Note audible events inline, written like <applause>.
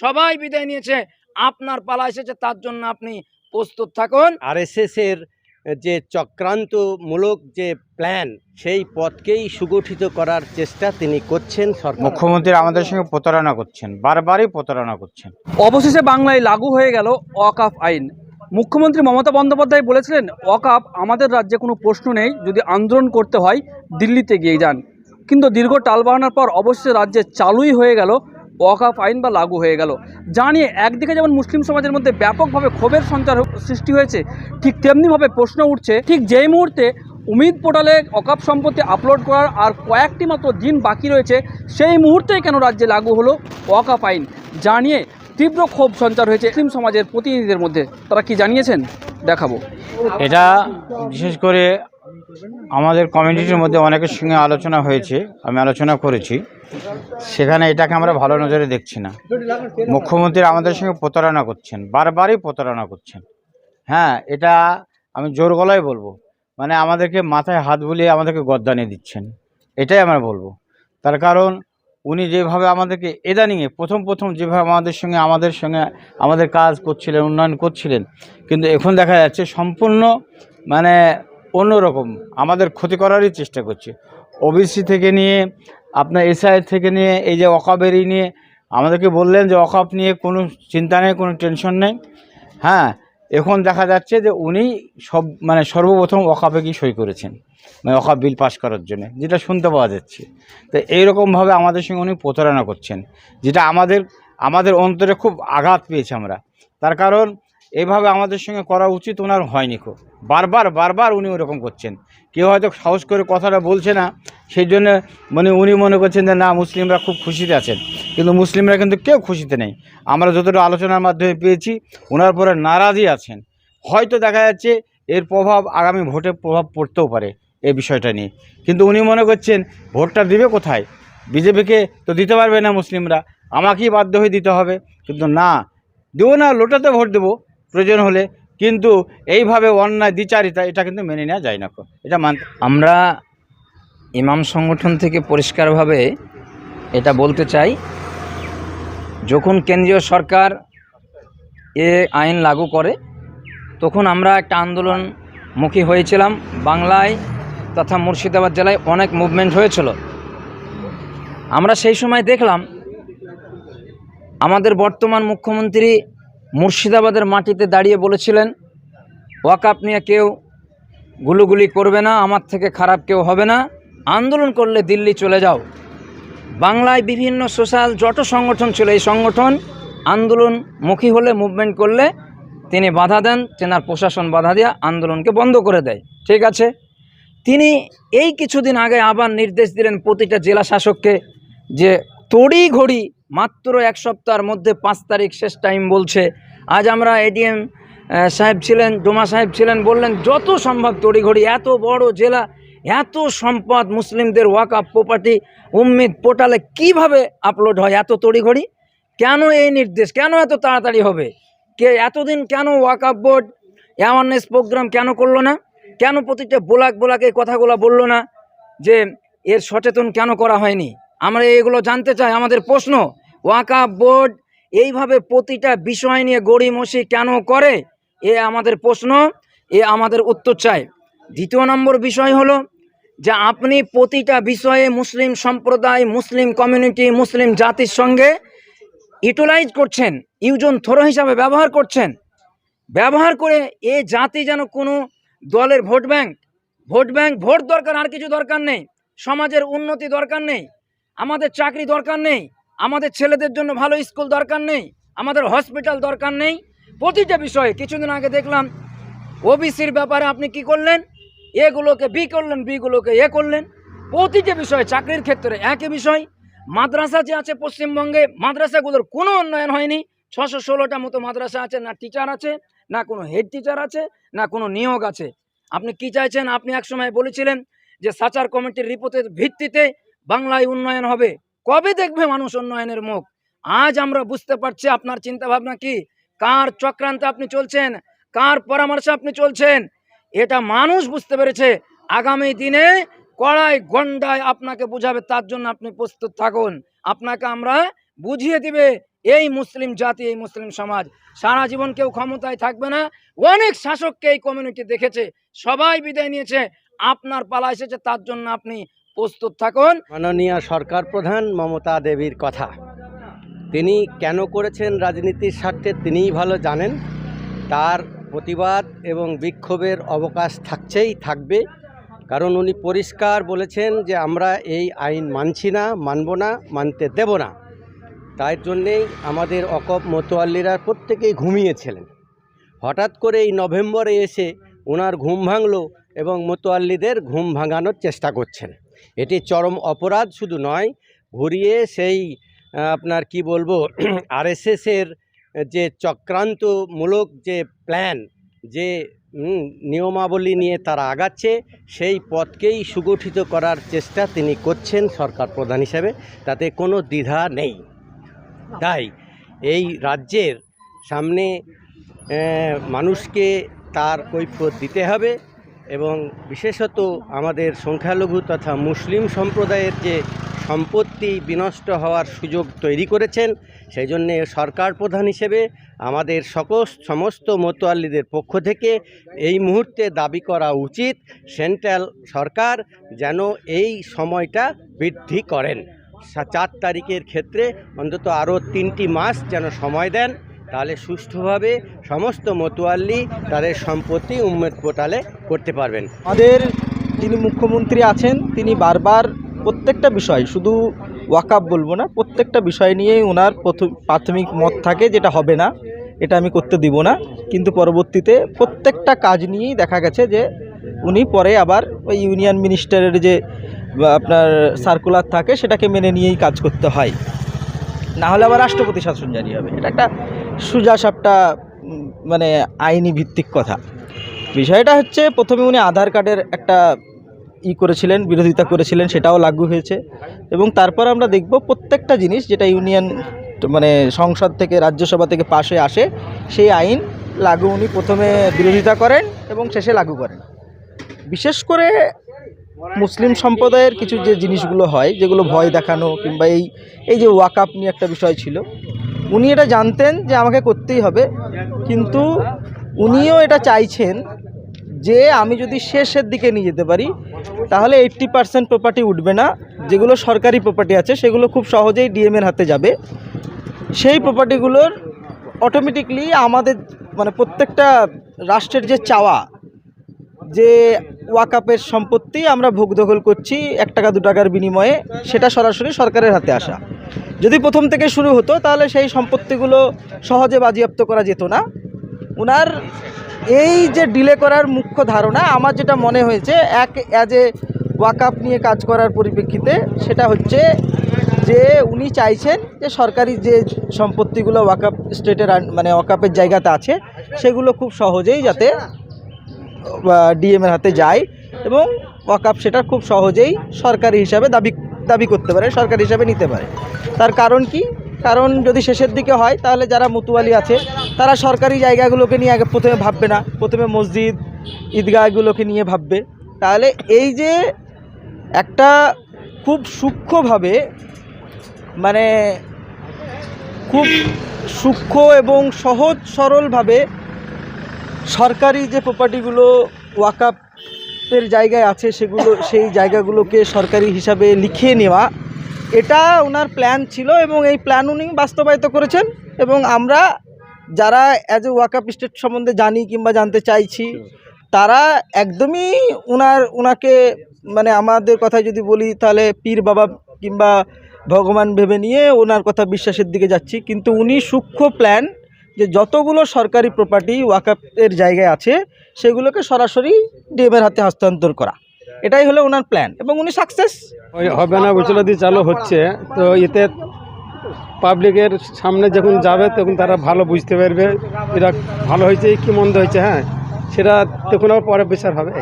সবাই বিদায় নিয়েছে আপনার পালা এসেছে তার জন্য আপনি প্রস্তুত থাকুন। আরএসএস এর যে চক্রান্তমূলক যে প্ল্যান সেই পথকেই সুগঠিত করার চেষ্টা তিনি করছেন মুখ্যমন্ত্রী আমাদের সঙ্গে প্রতারণা করছেন বারবারই প্রতারণা করছেন। অবশেষে বাংলায় লাগু হয়ে গেল অকাপ আইন। মুখ্যমন্ত্রী মমতা বন্দ্যোপাধ্যায় বলেছিলেন অকাপ আমাদের রাজ্যে কোনো প্রশ্ন নেই যদি আন্দোলন করতে হয় দিল্লিতে গিয়ে যান। কিন্তু দীর্ঘ টাল টালবাহানার পর অবশেষে রাজ্যে চালুই হয়ে গেল অকাপ আইন বা লাগু হয়ে গেল। জানিয়ে একদিকে যেমন মুসলিম সমাজের মধ্যে ব্যাপকভাবে ক্ষোভের সঞ্চার সৃষ্টি হয়েছে, ঠিক তেমনিভাবে প্রশ্ন উঠছে, ঠিক যেই মুহূর্তে উমিদ পোর্টালে অকাপ সম্পত্তি আপলোড করার আর কয়েকটি মাত্র দিন বাকি রয়েছে, সেই মুহূর্তেই কেন রাজ্যে লাগু হলো ওয়াকাপ আইন জানিয়ে তীব্র ক্ষোভ সঞ্চার হয়েছে মুসলিম সমাজের প্রতিনিধিদের মধ্যে। তারা কি জানিয়েছেন? দেখাবো। এটা বিশেষ করে আমাদের কমিউনিটির মধ্যে অনেকের সঙ্গে আলোচনা হয়েছে, আমি আলোচনা করেছি। সেখানে এটাকে আমরা ভালো নজরে দেখছি না। মুখ্যমন্ত্রী আমাদের সঙ্গে প্রতারণা করছেন, বারবারই প্রতারণা করছেন। হ্যাঁ এটা আমি জোর গলায় বলব। মানে আমাদেরকে মাথায় হাত বুলিয়ে আমাদেরকে গদ্দানি দিচ্ছেন। এটাই আমরা বলব। তার কারণ উনি যেভাবে আমাদেরকে এদানিংয়ে প্রথম প্রথম যেভাবে আমাদের সঙ্গে আমাদের সঙ্গে আমাদের কাজ করছিলেন, উন্নয়ন করছিলেন, কিন্তু এখন দেখা যাচ্ছে সম্পূর্ণ মানে অন্যরকম। আমাদের ক্ষতি করারই চেষ্টা করছে। ওবিসি থেকে নিয়ে, আপনার এসআই থেকে নিয়ে, এই যে অকাবেরি নিয়ে, আমাদেরকে বললেন যে অকাপ নিয়ে কোনো চিন্তা নেই, কোনো টেনশন নেই। হ্যাঁ এখন দেখা যাচ্ছে যে উনি সব মানে সর্বপ্রথম অকাপে কি সই করেছেন মানে অকাপ বিল পাস করার জন্য, যেটা শুনতে পাওয়া যাচ্ছে। তো এইরকমভাবে আমাদের সঙ্গে উনি প্রতারণা করছেন, যেটা আমাদের আমাদের অন্তরে খুব আঘাত পেয়েছে আমরা। তার কারণ এইভাবে আমাদের সঙ্গে করা উচিত ওনার হয়নি খুব। বারবার বারবার উনি ওরকম করছেন। কেউ হয়তো সাহস করে কথাটা বলছে না, সেই জন্য মানে উনি মনে করছেন যে, না, মুসলিমরা খুব খুশিতে আছেন। কিন্তু মুসলিমরা কিন্তু কেউ খুশিতে নেই। আমরা যতটা আলোচনার মাধ্যমে পেয়েছি, ওনার পরে নারাজই আছেন। হয়তো দেখা যাচ্ছে এর প্রভাব আগামী ভোটে প্রভাব পড়তেও পারে এই বিষয়টা নিয়ে। কিন্তু উনি মনে করছেন, ভোটটা দিবে কোথায়? বিজেপিকে তো দিতে পারবে না মুসলিমরা। আমাকেই বাধ্য হয়ে দিতে হবে। কিন্তু না, দেবো না, লোটাতে ভোট দেবো। প্রয়োজন হলে, কিন্তু এইভাবে অন্যায় দ্বিচারিতা এটা কিন্তু মেনে নেওয়া যায় না এটা মানতে আমরা ইমাম সংগঠন থেকে পরিষ্কারভাবে এটা বলতে চাই, যখন কেন্দ্রীয় সরকার এ আইন লাগু করে, তখন আমরা একটা আন্দোলনমুখী হয়েছিলাম। বাংলায় তথা মুর্শিদাবাদ জেলায় অনেক মুভমেন্ট হয়েছিল। আমরা সেই সময় দেখলাম, আমাদের বর্তমান মুখ্যমন্ত্রী মুর্শিদাবাদের মাটিতে দাঁড়িয়ে বলেছিলেন, ওয়াকাপ নিয়ে কেউ গুলুগুলি করবে না, আমার থেকে খারাপ কেউ হবে না। আন্দোলন করলে দিল্লি চলে যাও। বাংলায় বিভিন্ন সোশ্যাল যত সংগঠন ছিল। এই সংগঠন আন্দোলনমুখী হলে মুভমেন্ট করলে তিনি বাধা দেন, তেনার প্রশাসন বাধা দিয়ে আন্দোলনকে বন্ধ করে দেয়। ঠিক আছে? তিনি এই কিছুদিন আগে আবার নির্দেশ দিলেন প্রতিটা জেলা শাসককে যে তড়ি ঘড়ি মাত্র এক সপ্তাহের মধ্যে পাঁচ তারিখ শেষ টাইম বলছে। আজ আমরা এডিএম সাহেব ছিলেন, ডোমা সাহেব ছিলেন, বললেন, যত সম্ভব তড়িঘড়ি, এত বড় জেলা, এত সম্পদ মুসলিমদের ওয়াকআপ প্রপার্টি উম্মিদ পোর্টালে কীভাবে আপলোড হয় এত তড়িঘড়ি? কেন এই নির্দেশ? কেন এত তাড়াতাড়ি হবে? কে, এতদিন কেন ওয়াকআপ বোর্ড অ্যাওয়ারনেস প্রোগ্রাম কেন করল না? কেন প্রতিটা বোলাক বোলাক এই কথাগুলো বলল না যে এর সচেতন কেন করা হয়নি? আমরা এগুলো জানতে চাই, আমাদের প্রশ্ন ওয়াকআপ বোর্ড এইভাবে প্রতিটা বিষয় নিয়ে গড়িমসি কেন করে? এ আমাদের প্রশ্ন, এ আমাদের উত্তর চাই। দ্বিতীয় নম্বর বিষয় হলো যে আপনি প্রতিটা বিষয়ে মুসলিম সম্প্রদায়, মুসলিম কমিউনিটি, মুসলিম জাতির সঙ্গে ইউটিলাইজ করছেন, ইউজন থ্রো হিসাবে ব্যবহার করছেন। ব্যবহার করে এ জাতি যেন কোনো দলের vote bank vote bank, vote দরকার আর কিছু দরকার নেই, সমাজের উন্নতি দরকার নেই। আমাদের চাকরি দরকার নেই, আমাদের ছেলেদের জন্য ভালো স্কুল দরকার নেই, আমাদের হসপিটাল দরকার নেই। প্রতিটা বিষয়ে কিছুদিন আগে দেখলাম ওবিসির ব্যাপারে আপনি কি করলেন? এগুলোকে বি করলেন বিগুলোকে এ করলেন। প্রতিটা বিষয়ে চাকরির ক্ষেত্রে একই বিষয়। মাদ্রাসা যে আছে পশ্চিমবঙ্গে, মাদ্রাসাগুলোর কোনো উন্নয়ন হয়নি। ছশো ষোলোটা মতো মাদ্রাসা আছে, না টিচার আছে, না কোনো হেড টিচার আছে, না কোনো নিয়োগ আছে। আপনি কি চাইছেন? আপনি একসময় বলেছিলেন যে সাচার কমিটির রিপোর্টের ভিত্তিতে বাংলায় উন্নয়ন হবে। কবে দেখবে মানুষ উন্নয়নের মুখ? আজ আমরা বুঝতে পারছি আপনার চিন্তা ভাবনা কি? কার চক্রান্তে আপনি চলছেন? কার পরামর্শে আপনি চলছেন? এটা মানুষ বুঝতে পেরেছে। আগামী দিনে কড়াই গন্ডায় আপনাকে বুঝাবে, তার জন্য আপনি প্রস্তুত থাকুন। আপনাকে আমরা বুঝিয়ে দিবে এই মুসলিম জাতি, এই মুসলিম সমাজ। সারা জীবন কেউ ক্ষমতায় থাকবে না। অনেক শাসককে এই কমিউনিটি দেখেছে। সবাই বিদায় নিয়েছে। আপনার পালা এসেছে, তার জন্য আপনি প্রস্তুত থাকুন। মাননীয় সরকার প্রধান মমতা দেবীর কথা। তিনি কেন করেছেন রাজনীতির স্বার্থে তিনিই ভালো জানেন। তার প্রতিবাদ এবং বিক্ষোভের অবকাশ থাকছেই থাকবে। কারণ উনি পরিষ্কার বলেছেন যে আমরা এই আইন মানছি না, মানব না, মানতে দেব না। তাই জন্যেই আমাদের অকপ মতোয়াল্লিরা প্রত্যেকেই ঘুমিয়েছিলেন হঠাৎ করে এই নভেম্বরে এসে ওনার ঘুম ভাঙলো এবং মতোয়াল্লিদের ঘুম ভাঙানোর চেষ্টা করছেন। এটি চরম অপরাধ, শুধু নয়, ঘুরিয়ে সেই আপনার কি বলব, <clears throat> আরএসএসের যে চক্রান্তমূলক যে প্ল্যান, যে নিয়মাবলী নিয়ে তারা আগাচ্ছে, সেই পথকেই সুগঠিত করার চেষ্টা তিনি করছেন সরকার প্রধান হিসেবে। তাতে কোনো দ্বিধা নেই। তাই এই রাজ্যের সামনে মানুষকে তার কৈফিয়ত দিতে হবে। এবং বিশেষত আমাদের সংখ্যালঘু তথা মুসলিম সম্প্রদায়ের যে সম্পত্তি বিনষ্ট হওয়ার সুযোগ তৈরি করেছেন, সেই জন্যে সরকার প্রধান হিসেবে আমাদের সকল সমস্ত মতোয়াল্লিদের পক্ষ থেকে এই মুহূর্তে দাবি করা উচিত, সেন্ট্রাল সরকার যেন এই সময়টা বৃদ্ধি করেন। চার তারিখের ক্ষেত্রে অন্তত আরও তিনটি মাস যেন সময় দেন। তাহলে সুষ্ঠুভাবে সমস্ত মতোয়াল্লি তাদের সম্পত্তি উম্মেদ পোর্টালে করতে পারবেন। আমাদের যিনি মুখ্যমন্ত্রী আছেন, তিনি বারবার প্রত্যেকটা বিষয়, শুধু ওয়াকাপ বলব না, প্রত্যেকটা বিষয় নিয়েই ওনার প্রথম প্রাথমিক মত থাকে যেটা হবে না, এটা আমি করতে দিব না। কিন্তু পরবর্তীতে প্রত্যেকটা কাজ নিয়েই দেখা গেছে যে উনি পরে আবার ওই ইউনিয়ন মিনিস্টারের যে আপনার সার্কুলার থাকে, সেটাকে মেনে নিয়েই কাজ করতে হয়। না হলে আবার রাষ্ট্রপতি শাসন জারি হবে। এটা একটা সুজা সাপটা মানে আইনি ভিত্তিক কথা। বিষয়টা হচ্ছে প্রথমে উনি আধার কার্ডের একটা ই করেছিলেন, বিরোধিতা করেছিলেন, সেটাও লাগু হয়েছে। এবং তারপর আমরা দেখব প্রত্যেকটা জিনিস যেটা ইউনিয়ন মানে সংসদ থেকে, রাজ্যসভা থেকে পাশে আসে, সেই আইন লাগু উনি প্রথমে বিরোধিতা করেন এবং শেষে লাগু করেন। বিশেষ করে মুসলিম সম্প্রদায়ের কিছু যে জিনিসগুলো হয়, যেগুলো ভয় দেখানো কিংবা এই এই যে ওয়াকাপ নিয়ে একটা বিষয় ছিল, উনি এটা জানতেন যে আমাকে করতেই হবে, কিন্তু উনিও এটা চাইছেন যে আমি যদি শেষের দিকে নিয়ে যেতে পারি, তাহলে এইট্টি পার্সেন্ট প্রপার্টি উঠবে না, যেগুলো সরকারি প্রপার্টি আছে, সেগুলো খুব সহজেই ডিএমের হাতে যাবে। সেই প্রপার্টিগুলোর অটোমেটিকলি আমাদের মানে প্রত্যেকটা রাষ্ট্রের যে চাওয়া, যে ওয়াকাপের সম্পত্তি আমরা ভোগ দখল করছি এক টাকা, দু টাকার বিনিময়ে। সেটা সরাসরি সরকারের হাতে আসা। যদি প্রথম থেকে শুরু হতো, তাহলে সেই সম্পত্তিগুলো সহজে বাজেয়াপ্ত করা যেত না। ওনার এই যে ডিলে করার মুখ্য ধারণা, আমার যেটা মনে হয়েছে, এক অ্যাজ এ ওয়াকাপ নিয়ে কাজ করার পরিপ্রেক্ষিতে সেটা হচ্ছে যে উনি চাইছেন যে সরকারি যে সম্পত্তিগুলো ওয়াকাপ স্টেটের মানে ওয়াকাপের জায়গাতে আছে, সেগুলো খুব সহজেই যাতে ডিএমের হাতে যায় এবং ওয়াকাপ সেটা খুব সহজেই সরকারি হিসাবে দাবি দাবি করতে পারে, সরকারি হিসাবে নিতে পারে। তার কারণ কি? কারণ যদি শেষের দিকে হয়, তাহলে যারা মুতুয়ালি আছে, তারা সরকারি জায়গাগুলোকে নিয়ে আগে প্রথমে ভাববে না। প্রথমে মসজিদ, ঈদগাহগুলোকে নিয়ে ভাববে। তাহলে এই যে একটা খুব সূক্ষ্মভাবে মানে খুব সূক্ষ্ম এবং সহজ সরলভাবে সরকারি যে প্রপার্টিগুলো ওয়াকাপের জায়গায় আছে সেগুলো, সেই জায়গাগুলোকে সরকারি হিসাবে লিখিয়ে নেওয়া, এটা ওনার প্ল্যান ছিল এবং এই প্ল্যান উনি বাস্তবায়িত করেছেন এবং আমরা যারা অ্যাজ এ ওয়াকাপ স্টেট সম্বন্ধে জানি কিংবা জানতে চাইছি, তারা একদমই ওনার ওনাকে মানে আমাদের কথা যদি বলি তাহলে পীর বাবা কিংবা ভগবান ভেবে নিয়ে ওনার কথা বিশ্বাসের দিকে যাচ্ছি। কিন্তু উনি সূক্ষ্ম প্ল্যান যে যতগুলো সরকারি প্রপার্টি ওয়াকাপের জায়গায় আছে, সেগুলোকে সরাসরি ডিএমের হাতে হস্তান্তর করা। এটাই হলো ওনার প্ল্যান এবং উনি সাকসেস হবে না বলে দিয়ে চালু হচ্ছে। তো এতে পাবলিকের সামনে যখন যাবে, তখন তারা ভালো বুঝতে পারবে। এরা ভালো হয়েছে কি মন্দ হয়েছে হ্যাঁ? সেটা তখন আবার পরে বিচার হবে।